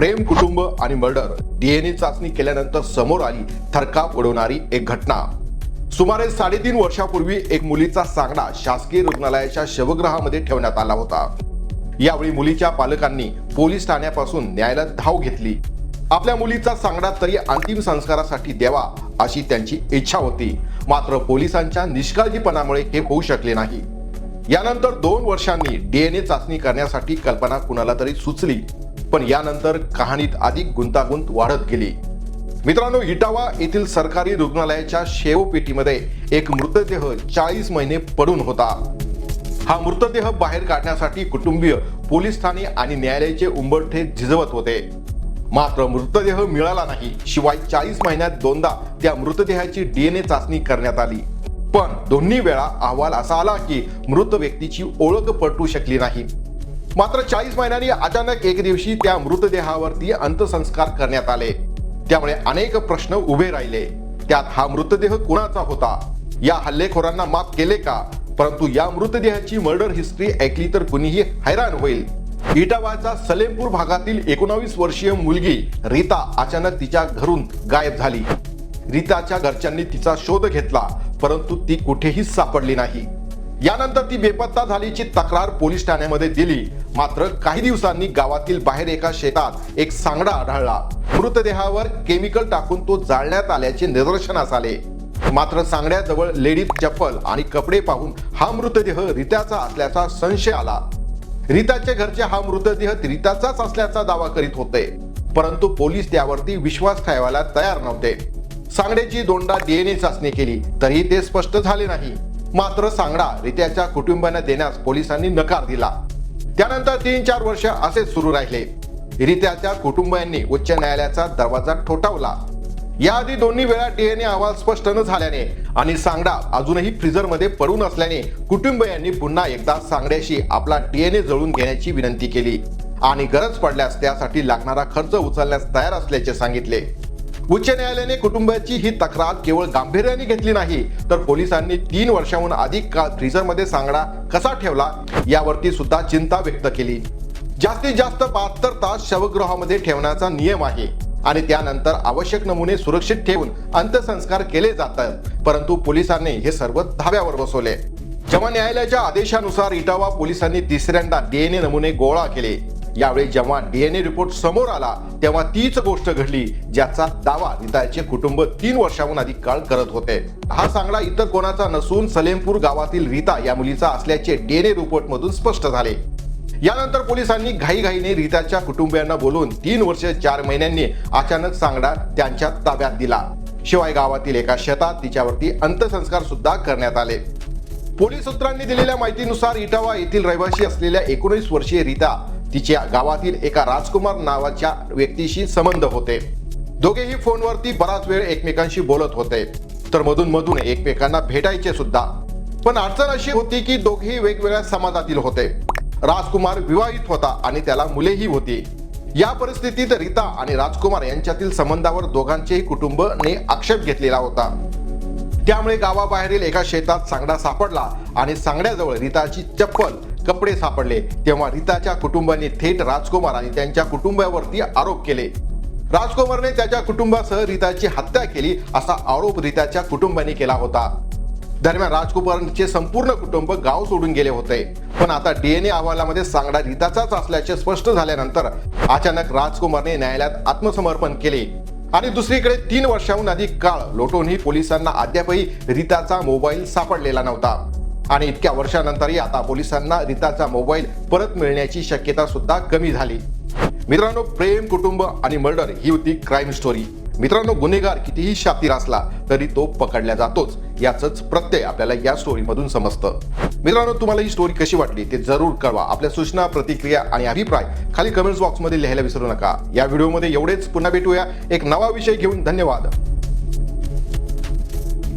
प्रेम कुटुंब आणि murder DNA चाचणी केल्यानंतर समोर आली थरकाप उडवणारी एक घटना. सुमारे साडेतीन वर्षापूर्वी एक मुलीचा सांगडा शासकीय रुग्णालयाच्या शवगृहामध्ये ठेवण्यात आला होता. यावेळी मुलीच्या पालकांनी पोलीस ठाण्यापासून न्यायालयात धाव घेतली. आपल्या मुलीचा सांगडा तरी अंतिम संस्कारासाठी द्यावा अशी त्यांची इच्छा होती. मात्र पोलिसांच्या निष्काळजीपणामुळे हे होऊ शकले नाही. यानंतर दोन वर्षांनी डीएनए चाचणी करण्यासाठी कल्पना कुणाला तरी सुचली. पण यानंतर कहाणीत अधिक गुंतागुंत वाढत गेली. मित्रांनो इटावा येथील सरकारी रुग्णालयाच्या शेवपेटीमध्ये एक मृतदेह चाळीस महिने पडून होता. हा मृतदेह बाहेर काढण्यासाठी कुटुंबीय पोलीस ठाणे आणि न्यायालयाचे उंबरठे झिजवत होते. मात्र मृतदेह मिळाला नाही शिवाय चाळीस महिन्यात दोनदा त्या मृतदेहाची डीएनए चाचणी करण्यात आली. पण दोन्ही वेळा अहवाल असा आला की मृत व्यक्तीची ओळख पटू शकली नाही. मात्र चाळीस महिन्यांनी अचानक एक दिवशी त्या मृतदेहावरती अंत्यसंस्कार करण्यात आले. त्यामुळे अनेक प्रश्न उभे राहिले. त्यात हा मृतदेह कुणाचा होता? या हल्लेखोरांना माफ केले का? परंतु या मृतदेहाची मर्डर हिस्ट्री ऐकली तर कुणीही हैराण होईल. इटावाचा सलेमपूर भागातील एकोणावीस वर्षीय मुलगी रीता अचानक तिच्या घरून गायब झाली. रीताच्या घरच्यांनी तिचा शोध घेतला परंतु ती कुठेही सापडली नाही. यानंतर ती बेपत्ता झालीची तक्रार पोलीस ठाण्यामध्ये दिली. मात्र काही दिवसांनी गावातील बाहेर एका शेतात एक सांगडा आढळला. मृतदेहावर केमिकल टाकून तो जाळण्यात आल्याचे निदर्शनास आले. मात्र सांगड्याजवळ लेडीज चप्पल आणि कपडे पाहून हा मृतदेह रित्याचा असल्याचा संशय आला. रिताच्या घरचे हा मृतदेह रिताचाच असल्याचा दावा करीत होते. परंतु पोलीस त्यावरती विश्वास ठेवायला तयार नव्हते. सांगड्याची दोनदा डीएनए चाचणी केली तरीही ते स्पष्ट झाले नाही. मात्र सांगडा रित्याच्या कुटुंबांना देण्यास पोलिसांनी नकार दिला. त्यानंतर तीन चार वर्ष असेच सुरू राहिले. रित्याच्या कुटुंबियांनी उच्च न्यायालयाचा दरवाजा ठोठावला. याआधी दोन्ही वेळा डीएनए अहवाल स्पष्ट न झाल्याने आणि सांगडा अजूनही फ्रीजरमध्ये पडून असल्याने कुटुंबियांनी पुन्हा एकदा सांगड्याशी आपला डीएनए जळून घेण्याची विनंती केली. आणि गरज पडल्यास त्यासाठी लागणारा खर्च उचलण्यास तयार असल्याचे सांगितले. उच्च न्यायालयाने कुटुंबाची ही तक्रार केवळ गांभीर्याने घेतली नाही तर पोलिसांनी तीन वर्षाहून अधिक काळ फ्रीझरमध्ये सांगडा कसा ठेवला यावरती सुद्धा चिंता व्यक्त केली. जास्तीत जास्त बहात्तर तास शवगृहामध्ये ठेवण्याचा नियम आहे आणि त्यानंतर आवश्यक नमुने सुरक्षित ठेवून अंत्यसंस्कार केले जातात परंतु पोलिसांनी हे सर्व धाब्यावर बसवले. जेव्हा न्यायालयाच्या आदेशानुसार इटावा पोलिसांनी तिसऱ्यांदा डीएनए नमुने गोळा केले. यावेळी जेव्हा डीएनए रिपोर्ट समोर आला तेव्हा तीच गोष्ट घडली ज्याचा दावा रिताचे कुटुंब तीन वर्षाहून अधिक काळ करत होते. हा सांगडा इतर कोणाचा नसून सलेमपूर गावातील रीता या मुलीचा असल्याचे डीएनए रिपोर्ट मधून स्पष्ट झाले. यानंतर पोलिसांनी घाईघाईने रीताच्या कुटुंबियांना बोलून तीन वर्ष चार महिन्यांनी अचानक सांगडा त्यांच्या ताब्यात दिला. शिवाय गावातील एका शेतात तिच्यावरती अंत्यसंस्कार सुद्धा करण्यात आले. पोलीस सूत्रांनी दिलेल्या माहितीनुसार इटावा येथील रहिवासी असलेल्या एकोणीस वर्षीय रीता तिच्या गावातील एका राजकुमार नावाच्या व्यक्तीशी संबंध होते. दोघेही फोनवरती बराच वेळ एकमेकांशी बोलत होते. तर मधून मधून एकमेकांना भेटायचे सुद्धा. पण अडचण अशी होती की दोघेही वेगवेगळ्या समाजातील होते. राजकुमार विवाहित होता आणि त्याला मुलेही होती. या परिस्थितीत रीता आणि राजकुमार यांच्यातील संबंधावर दोघांचेही कुटुंबने आक्षेप घेतलेला होता. त्यामुळे गावाबाहेरील एका शेतात सांगडा सापडला आणि सांगड्याजवळ रीताची चप्पल कपडे सापडले. तेव्हा रिताच्या कुटुंबाने थेट राजकुमार आणि त्यांच्या कुटुंबावरती आरोप केले. राजकुमारने त्याच्या कुटुंबासह रिताची हत्या केली असा आरोप रिताच्या कुटुंबाने केला होता. दरम्यान राजकुमारचे संपूर्ण कुटुंब गाव सोडून गेले होते. पण आता डीएनए अहवालामध्ये सांगडा रिताचाच असल्याचे स्पष्ट झाल्यानंतर अचानक राजकुमारने न्यायालयात आत्मसमर्पण केले. आणि दुसरीकडे तीन वर्षाहून अधिक काळ लोटोनही पोलिसांना अद्यापही रिताचा मोबाईल सापडलेला नव्हता. आणि इतक्या वर्षानंतरही आता पोलिसांना रिताचा मोबाईल परत मिळण्याची शक्यता सुद्धा कमी झाली. मित्रांनो प्रेम कुटुंब आणि मर्डर ही होती क्राईम स्टोरी मित्रांनो गुन्हेगार कितीही शातीर असला तरी तो पकडला जातोच याच प्रत्यय आपल्याला या स्टोरीमधून समजतं. मित्रांनो तुम्हाला ही स्टोरी कशी वाटली ते जरूर कळवा. आपल्या सूचना प्रतिक्रिया आणि अभिप्राय खाली कमेंट्स बॉक्समध्ये लिहायला विसरू नका. या व्हिडिओमध्ये एवढेच. पुन्हा भेटूया. एक नवा विषय घेऊन धन्यवाद.